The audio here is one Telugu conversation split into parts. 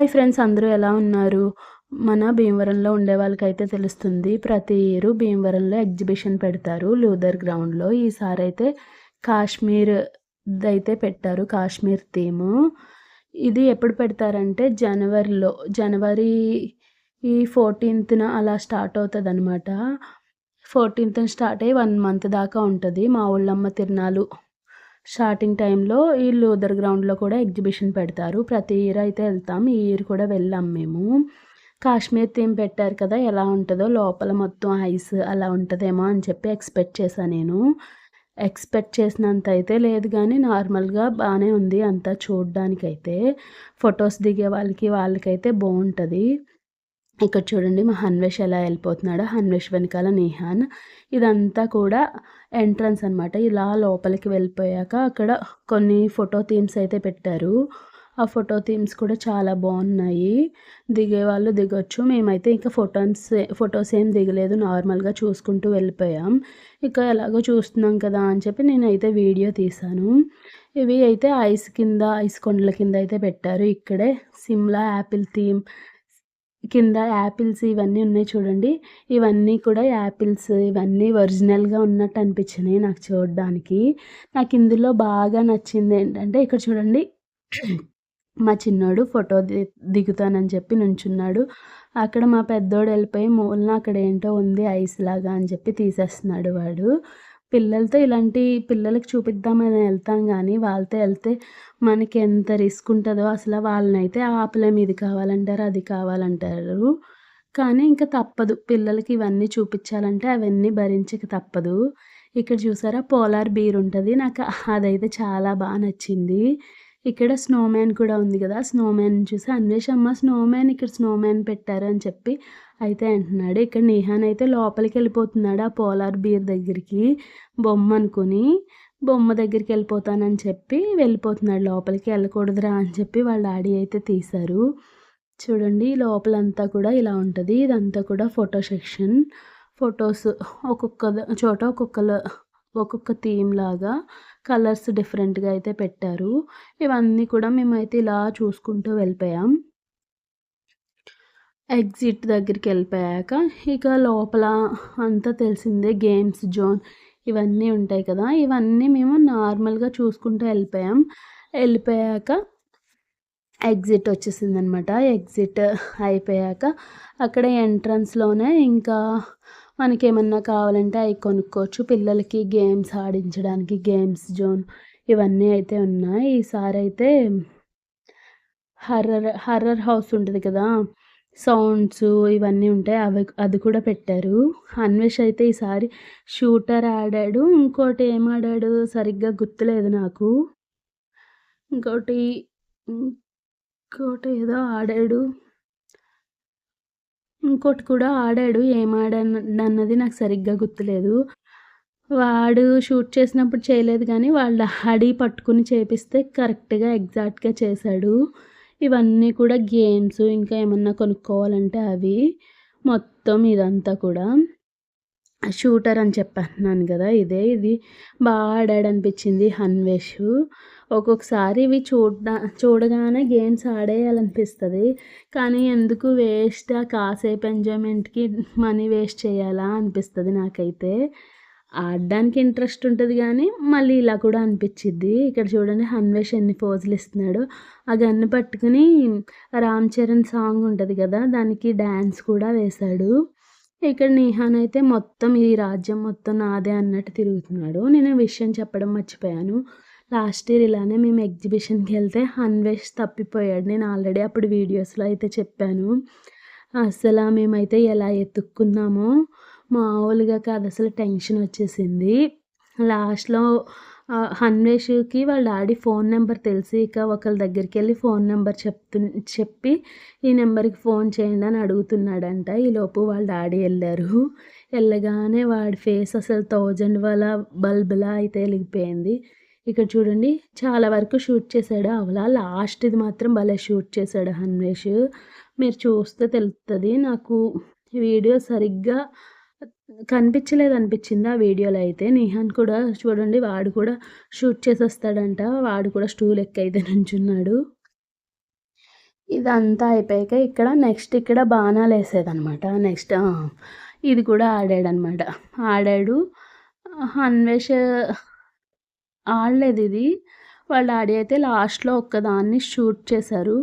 హాయ్ ఫ్రెండ్స్ అందరూ ఎలా ఉన్నారు? మన భీమవరంలో ఉండే వాళ్ళకైతే తెలుస్తుంది ప్రతి ఇయరు భీమవరంలో ఎగ్జిబిషన్ పెడతారు లూదర్ గ్రౌండ్లో. ఈసారి అయితే కాశ్మీర్ అయితే పెట్టారు కాశ్మీర్ థీము. ఇది ఎప్పుడు పెడతారంటే జనవరిలో జనవరి ఈ ఫోర్టీన్త్న అలా స్టార్ట్ అవుతుంది అనమాట ఫోర్టీన్త్ స్టార్ట్ అయ్యి వన్ మంత్ దాకా ఉంటుంది మా ఊళ్ళమ్మ తిరునాలు. స్టార్టింగ్ టైంలో ఈ లూదర్ గ్రౌండ్లో కూడా ఎగ్జిబిషన్ పెడతారు. ప్రతి ఇయర్ అయితే వెళ్తాం. ఈ ఇయర్ కూడా వెళ్ళాం మేము. కాశ్మీర్ థీమ్ పెట్టారు కదా ఎలా ఉంటుందో లోపల మొత్తం ఐస్ అలా ఉంటుందేమో అని చెప్పి ఎక్స్పెక్ట్ చేశాను నేను. ఎక్స్పెక్ట్ చేసినంత అయితే లేదు కానీ నార్మల్గా బాగానే ఉంది అంతా చూడడానికైతే. ఫొటోస్ దిగే వాళ్ళకి వాళ్ళకైతే బాగుంటుంది ఇక్కడ చూడండి మా హన్వేష్ ఎలా వెళ్ళిపోతున్నాడో. హన్వేష్ వెనకాల నేహాన్. ఇదంతా కూడా ఎంట్రన్స్ అనమాట ఇలా లోపలికి వెళ్ళిపోయాక అక్కడ కొన్ని ఫోటో థీమ్స్ అయితే పెట్టారు. ఆ ఫోటో థీమ్స్ కూడా చాలా బాగున్నాయి. దిగే వాళ్ళు దిగొచ్చు. మేమైతే ఇంకా ఫోటోస్ ఫొటోస్ ఏం దిగలేదు. నార్మల్గా చూసుకుంటూ వెళ్ళిపోయాం. ఇక ఎలాగో చూస్తున్నాం కదా అని చెప్పి నేనైతే వీడియో తీశాను. ఇవి అయితే ఐస్ కింద ఐస్ కొండల కింద అయితే పెట్టారు. ఇక్కడే సిమ్లా యాపిల్ థీమ్ కింద యాపిల్స్ ఇవన్నీ ఉన్నాయి చూడండి. ఇవన్నీ కూడా యాపిల్స్ ఇవన్నీ ఒరిజినల్గా ఉన్నట్టు అనిపించినాయి నాకు చూడడానికి. నాకు ఇందులో బాగా నచ్చింది ఏంటంటే ఇక్కడ చూడండి. మా చిన్నోడు ఫోటో ది దిగుతానని చెప్పి నుంచున్నాడు. అక్కడ మా పెద్దోడు వెళ్ళిపోయి మూలన అక్కడ ఏంటో ఉంది ఐస్ లాగా అని చెప్పి తీసేస్తున్నాడు వాడు. పిల్లలతో ఇలాంటి పిల్లలకి చూపిద్దామని వెళ్తాం కానీ వాళ్ళతో వెళ్తే మనకి ఎంత రిస్క్ ఉంటుందో అసలు వాళ్ళనైతే ఆపలేము ఇది కావాలంటారు అది కావాలంటారు. కానీ ఇంకా తప్పదు. పిల్లలకి ఇవన్నీ చూపించాలంటే అవన్నీ భరించక తప్పదు. ఇక్కడ చూసారా పోలార్ బీర్ ఉంటుంది. నాకు అదైతే చాలా బాగా నచ్చింది. ఇక్కడ స్నోమ్యాన్ కూడా ఉంది కదా స్నోమ్యాన్ చూసి అన్వేషమ్మ స్నోమ్యాన్ ఇక్కడ స్నోమ్యాన్ పెట్టారు అని చెప్పి అయితే అంటున్నాడు. ఇక్కడ నేహాన్ అయితే లోపలికి వెళ్ళిపోతున్నాడు ఆ పోలార్ బీర్ దగ్గరికి బొమ్మ అనుకుని. బొమ్మ దగ్గరికి వెళ్ళిపోతానని చెప్పి వెళ్ళిపోతున్నాడు. లోపలికి వెళ్ళకూడదురా అని చెప్పి వాళ్ళ డాడీ అయితే తీశారు. చూడండి లోపలంతా కూడా ఇలా ఉంటుంది. ఇదంతా కూడా ఫోటో సెక్షన్. ఫొటోస్ ఒక్కొక్క చోట ఒక్కొక్క ఒక్కొక్క థీమ్ లాగా కలర్స్ డిఫరెంట్గా అయితే పెట్టారు. ఇవన్నీ కూడా మేమైతే ఇలా చూసుకుంటూ వెళ్ళిపోయాం. ఎగ్జిట్ దగ్గరికి వెళ్ళిపోయాక ఇక లోపల అంతా తెలిసిందే గేమ్స్ జోన్ ఇవన్నీ ఉంటాయి కదా! ఇవన్నీ మేము నార్మల్గా చూసుకుంటూ వెళ్ళిపోయాం. వెళ్ళిపోయాక ఎగ్జిట్ వచ్చేసింది అనమాట ఎగ్జిట్ అయిపోయాక అక్కడ ఎంట్రన్స్లోనే ఇంకా మనకి ఏమన్నా కావాలంటే అవి కొనుక్కోవచ్చు. పిల్లలకి గేమ్స్ ఆడించడానికి గేమ్స్ జోన్ ఇవన్నీ అయితే ఉన్నాయి. ఈసారి అయితే హర్రర్ హర్రర్ హౌస్ ఉంటుంది కదా సౌండ్స్ ఇవన్నీ ఉంటాయి. అవి అది కూడా పెట్టారు. అన్వేష్ అయితే ఈసారి షూటర్ ఆడాడు. ఇంకోటి ఏం ఆడాడు సరిగ్గా గుర్తులేదు నాకు. ఇంకోటి ఇంకోటి ఏదో ఆడాడు. ఇంకోటి కూడా ఆడాడు ఏం ఆడాడన్నది నాకు సరిగ్గా గుర్తులేదు. వాడు షూట్ చేసినప్పుడు చేయలేదు కానీ వాళ్ళు ఆడి పట్టుకుని చేపిస్తే కరెక్ట్గా ఎగ్జాక్ట్గా చేశాడు. ఇవన్నీ కూడా గేమ్స్ ఇంకా ఏమన్నా కొనుక్కోవాలంటే అవి. మొత్తం ఇదంతా కూడా. షూటర్ అని చెప్పన్నాను కదా ఇదే ఇది. బాగా ఆడాడు అనిపించింది హన్వేష్. ఒక్కొక్కసారి ఇవి చూడ చూడగానే గేమ్స్ ఆడేయాలనిపిస్తుంది. కానీ ఎందుకు వేస్ట్? ఆ కాసేపు ఎంజాయ్మెంట్కి మనీ వేస్ట్ చేయాలా అనిపిస్తుంది నాకైతే. ఆడడానికి ఇంట్రెస్ట్ ఉంటుంది కానీ మళ్ళీ ఇలా కూడా అనిపించిద్ది. ఇక్కడ చూడండి హన్వేష్ ఎన్ని పోజులు ఇస్తున్నాడు. ఆ గన్ను పట్టుకుని రామ్ చరణ్ సాంగ్ ఉంటుంది కదా దానికి డ్యాన్స్ కూడా వేశాడు. ఇక్కడ నిహాన్ అయితే మొత్తం ఈ రాజ్యం మొత్తం నాదే అన్నట్టు తిరుగుతున్నాడు. నేను విషయం చెప్పడం మర్చిపోయాను. లాస్ట్ ఇయర్ ఇలానే మేము ఎగ్జిబిషన్కి వెళ్తే అన్వేష్ తప్పిపోయాడు. నేను ఆల్రెడీ అప్పుడు వీడియోస్లో అయితే చెప్పాను. అసలు మేమైతే ఎలా ఎత్తుక్కున్నామో మామూలుగా కాదు. అసలు టెన్షన్ వచ్చేసింది. లాస్ట్లో హన్వేష్కి వాళ్ళ డాడీ ఫోన్ నెంబర్ తెలిసి ఇక ఒకళ్ళ దగ్గరికి వెళ్ళి ఫోన్ నెంబర్ చెప్తు చెప్పి ఈ నెంబర్కి ఫోన్ చేయండి అని అడుగుతున్నాడంట. ఈలోపు వాళ్ళ డాడీ వెళ్ళారు. వెళ్ళగానే వాడి ఫేస్ అసలు థౌజండ్ వల్ల బల్బులా అయితే వెలిగిపోయింది. ఇక్కడ చూడండి చాలా వరకు షూట్ చేశాడు అవలా. లాస్ట్ ఇది మాత్రం భలే షూట్ చేశాడు హన్వేష్ మీరు చూస్తే తెలుస్తుంది నాకు వీడియో సరిగ్గా కనిపించలేదు అనిపించింది ఆ వీడియోలో అయితే. నిహాన్ కూడా చూడండి వాడు కూడా షూట్ చేసేస్తాడంట. వాడు కూడా స్టూల్ ఎక్కైతే నుంచున్నాడు. ఇదంతా అయిపోయాక ఇక్కడ నెక్స్ట్ ఇక్కడ బాణాలు వేసేదనమాట నెక్స్ట్ ఇది కూడా ఆడాడనమాట ఆడాడు. అన్వేష్ ఆడలేదు ఇది. వాళ్ళు ఆడి అయితే లాస్ట్లో ఒక్కదాన్ని షూట్ చేశారు.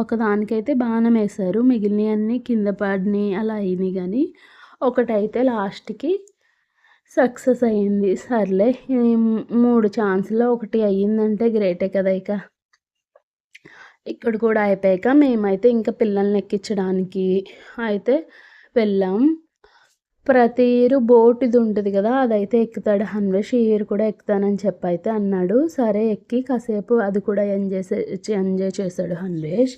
ఒకదానికైతే బాణం వేశారు. మిగిలినవన్నీ కింద పడినాయి అలా అయినాయి కానీ ఒకటైతే లాస్ట్కి సక్సెస్ అయ్యింది. సర్లే మూడు ఛాన్స్లో ఒకటి అయ్యిందంటే గ్రేటే కదా ఇక. ఇక్కడ కూడా అయిపోయాక మేమైతే ఇంకా పిల్లల్ని ఎక్కించడానికి అయితే వెళ్ళాం. ప్రతి ఇయరు బోట్ ఇది ఉంటుంది కదా అదైతే ఎక్కుతాడు. హన్వేష్ ఈ ఇయర్ కూడా ఎక్కుతానని చెప్పి అయితే అన్నాడు. సరే ఎక్కి కాసేపు అది కూడా ఎంజాయ్ ఎంజాయ్ చేశాడు హన్వేష్.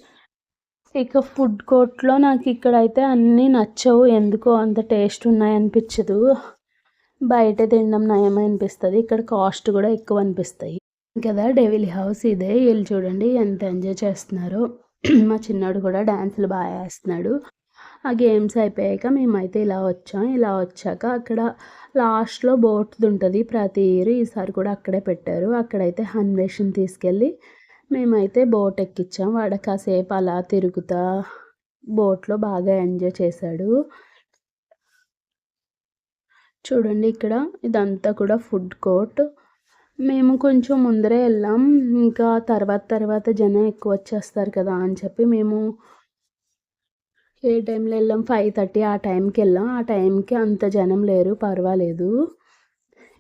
ఇక ఫుడ్ కోర్ట్లో నాకు ఇక్కడైతే అన్నీ నచ్చవు. ఎందుకో అంత టేస్ట్ ఉన్నాయనిపించదు. బయట తినడం నయం అనిపిస్తుంది. ఇక్కడ కాస్ట్ కూడా ఎక్కువ అనిపిస్తాయి. కదా డెవిల్ హౌస్ ఇదే. వీళ్ళు చూడండి ఎంత ఎంజాయ్ చేస్తున్నారు. మా చిన్నాడు కూడా డ్యాన్సులు బాగా వేస్తున్నాడు. ఆ గేమ్స్ అయిపోయాక మేమైతే ఇలా వచ్చాం. ఇలా వచ్చాక అక్కడ లాస్ట్లో బోట్ది ఉంటుంది ప్రతి ఇయర్ ఈసారి కూడా అక్కడే పెట్టారు. అక్కడైతే హన్వేషన్ తీసుకెళ్ళి మేమైతే బోట్ ఎక్కించాం వాడ కాసేపు అలా తిరుగుతా బోట్లో బాగా ఎంజాయ్ చేశాడు. చూడండి ఇక్కడ ఇదంతా కూడా ఫుడ్ కోర్ట్. మేము కొంచెం ముందరే వెళ్ళాం. ఇంకా తర్వాత తర్వాత జనం ఎక్కువ వచ్చేస్తారు కదా అని చెప్పి మేము ఏ టైంలో వెళ్ళాం? ఫైవ్ థర్టీ ఆ టైంకి వెళ్ళాం. ఆ టైంకి అంత జనం లేరు. పర్వాలేదు.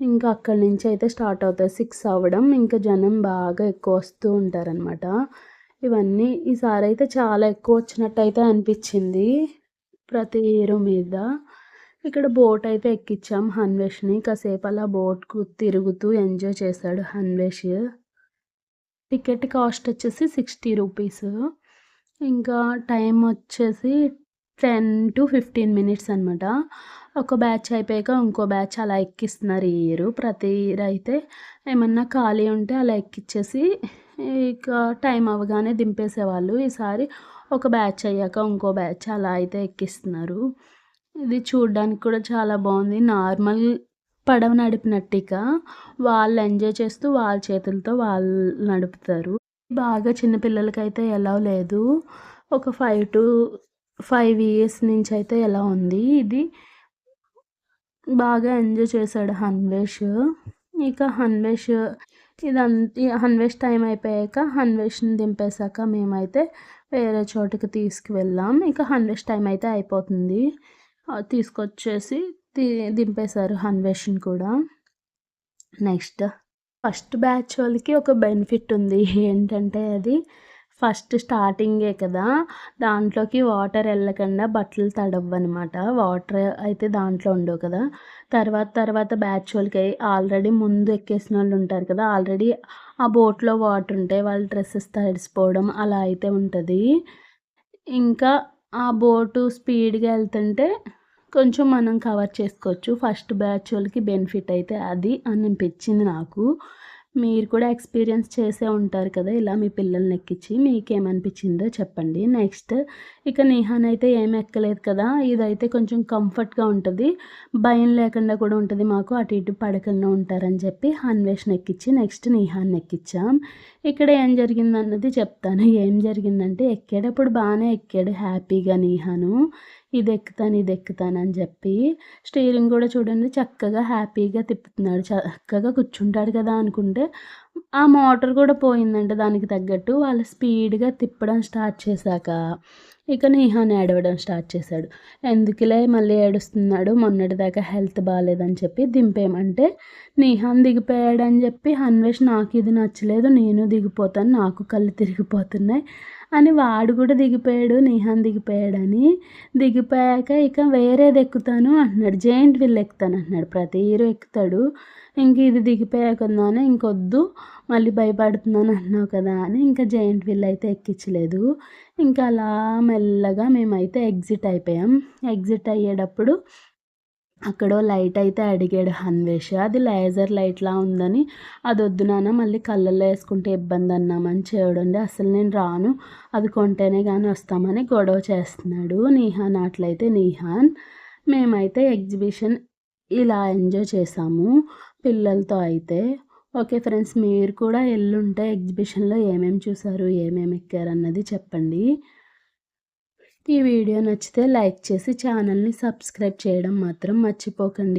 ఇంకా అక్కడి నుంచి అయితే స్టార్ట్ అవుతుంది సిక్స్ అవ్వడం. ఇంకా జనం బాగా ఎక్కువ వస్తూ ఉంటారనమాట ఇవన్నీ ఈసారి అయితే చాలా ఎక్కువ వచ్చినట్టు అయితే అనిపించింది ప్రతి ఇయర్ మీద. ఇక్కడ బోట్ అయితే ఎక్కించాం హన్వేష్ని. కాసేపు అలా బోట్కు తిరుగుతూ ఎంజాయ్ చేశాడు హన్వేష్. టికెట్ కాస్ట్ వచ్చేసి సిక్స్టీ రూపీస్. ఇంకా టైం వచ్చేసి టెన్ టు ఫిఫ్టీన్ మినిట్స్ అనమాట ఒక బ్యాచ్ అయిపోయాక ఇంకో బ్యాచ్ అలా ఎక్కిస్తున్నారు ఈ ఇయర్. ప్రతి ఇయర్ అయితే ఏమన్నా ఖాళీ ఉంటే అలా ఎక్కిచ్చేసి ఇక టైం అవ్వగానే దింపేసేవాళ్ళు. ఈసారి ఒక బ్యాచ్ అయ్యాక ఇంకో బ్యాచ్ అలా అయితే ఎక్కిస్తున్నారు. ఇది చూడడానికి కూడా చాలా బాగుంది. నార్మల్ పడవ నడిపినట్టుక వాళ్ళు ఎంజాయ్ చేస్తూ వాళ్ళ చేతులతో వాళ్ళు నడుపుతారు. బాగా చిన్నపిల్లలకైతే ఎలా లేదు. ఒక ఫైవ్ టు ఫైవ్ ఇయర్స్ నుంచి అయితే ఎలా ఉంది ఇది. బాగా ఎంజాయ్ చేశాడు హన్వేష్. ఇక హన్వేష్ ఇదంతా హన్వేష్ టైం అయిపోయాక హన్వేష్ని దింపేశాక మేమైతే వేరే చోటుకి తీసుకువెళ్ళాం. ఇక హన్వేష్ టైం అయితే అయిపోతుంది. తీసుకొచ్చేసి దింపేశారు హన్వేష్ని కూడా. నెక్స్ట్ ఫస్ట్ బ్యాచ్ వాళ్ళకి ఒక బెనిఫిట్ ఉంది. ఏంటంటే అది ఫస్ట్ స్టార్టింగే కదా. దాంట్లోకి వాటర్ వెళ్ళకుండా బట్టలు తడవన్నమాట. వాటర్ అయితే దాంట్లో ఉండవు కదా. తర్వాత తర్వాత బ్యాచ్ వాళ్ళకి ఆల్రెడీ ముందు ఎక్కేసిన వాళ్ళు ఉంటారు కదా. ఆల్రెడీ ఆ బోట్లో వాటర్ ఉంటాయి వాళ్ళ డ్రెస్సెస్ తడిసిపోవడం అలా అయితే ఉంటుంది. ఇంకా ఆ బోటు స్పీడ్గా వెళ్తుంటే కొంచెం మనం కవర్ చేసుకోవచ్చు. ఫస్ట్ బ్యాచ్ వాళ్ళకి బెనిఫిట్ అయితే అది అనిపించింది నాకు. మీరు కూడా ఎక్స్పీరియన్స్ చేసే ఉంటారు కదా ఇలా మీ పిల్లల్ని ఎక్కించి మీకేమనిపించిందో చెప్పండి. నెక్స్ట్ ఇక నిహాన్ అయితే ఏం ఎక్కలేదు కదా ఇదైతే కొంచెం కంఫర్ట్గా ఉంటుంది. భయం లేకుండా కూడా ఉంటుంది మాకు అటు ఇటు పడకుండా ఉంటారని చెప్పి అన్వేషణ ఎక్కించి నెక్స్ట్ నిహాన్ ఎక్కించాం. ఇక్కడ ఏం జరిగిందన్నది చెప్తాను. ఏం జరిగిందంటే ఎక్కేటప్పుడు బాగానే ఎక్కాడు హ్యాపీగా నిహాను. ఇది ఎక్కుతాను ఇది ఎక్కుతాను అని చెప్పి స్టీరింగ్ కూడా చూడండి చక్కగా హ్యాపీగా తిప్పుతున్నాడు. చక్కగా కూర్చుంటాడు కదా అనుకుంటే ఆ మోటార్ కూడా పోయిందంటే దానికి తగ్గట్టు. వాళ్ళు స్పీడ్గా తిప్పడం స్టార్ట్ చేశాక ఇక నిహాన్ ఏడవడం స్టార్ట్ చేశాడు. ఎందుకులే మళ్ళీ ఏడుస్తున్నాడు? మొన్నటిదాకా హెల్త్ బాగాలేదని చెప్పి దింపేయమంటే నేహాన్ దిగిపోయాడని చెప్పి అన్వేష్ నాకు ఇది నచ్చలేదు నేను దిగిపోతాను నాకు కళ్ళు తిరిగిపోతున్నాయి. అని వాడు కూడా దిగిపోయాడు నిహాన్ దిగిపోయాడని. దిగిపోయాక ఇక వేరేది ఎక్కుతాను అంటున్నాడు జైంట్ విల్ ఎక్కుతాను అంటున్నాడు ప్రతి హీరో ఎక్కుతాడు. ఇంక ఇది దిగిపోయాకుందానే ఇంకొద్దు మళ్ళీ భయపడుతున్నాను అంటున్నావు కదా అని ఇంకా జైంట్ విల్ అయితే ఎక్కించలేదు. ఇంకా అలా మెల్లగా మేమైతే ఎగ్జిట్ అయిపోయాం. ఎగ్జిట్ అయ్యేటప్పుడు అక్కడ లైట్ అయితే అడిగాడు హన్వేష్ అది లేజర్ లైట్లా ఉందని. అది వద్దు నాన్న మళ్ళీ కళ్ళల్లో వేసుకుంటే ఇబ్బంది అన్నామని చూడండి అసలు నేను రాను. అది కొంటేనే కానీ వస్తామని గొడవ చేస్తున్నాడు నీహాన్. అట్లయితే నీహాన్ మేమైతే ఎగ్జిబిషన్ ఇలా ఎంజాయ్ చేసాము పిల్లలతో అయితే. ఓకే ఫ్రెండ్స్ మీరు కూడా ఎల్లుంటే ఎగ్జిబిషన్లో ఏమేమి చూసారు ఏమేమి ఎక్కారు అన్నది చెప్పండి. ఈ వీడియో నచ్చితే లైక్ చేసి ఛానల్ని సబ్స్క్రైబ్ చేయడం మాత్రం మర్చిపోకండి.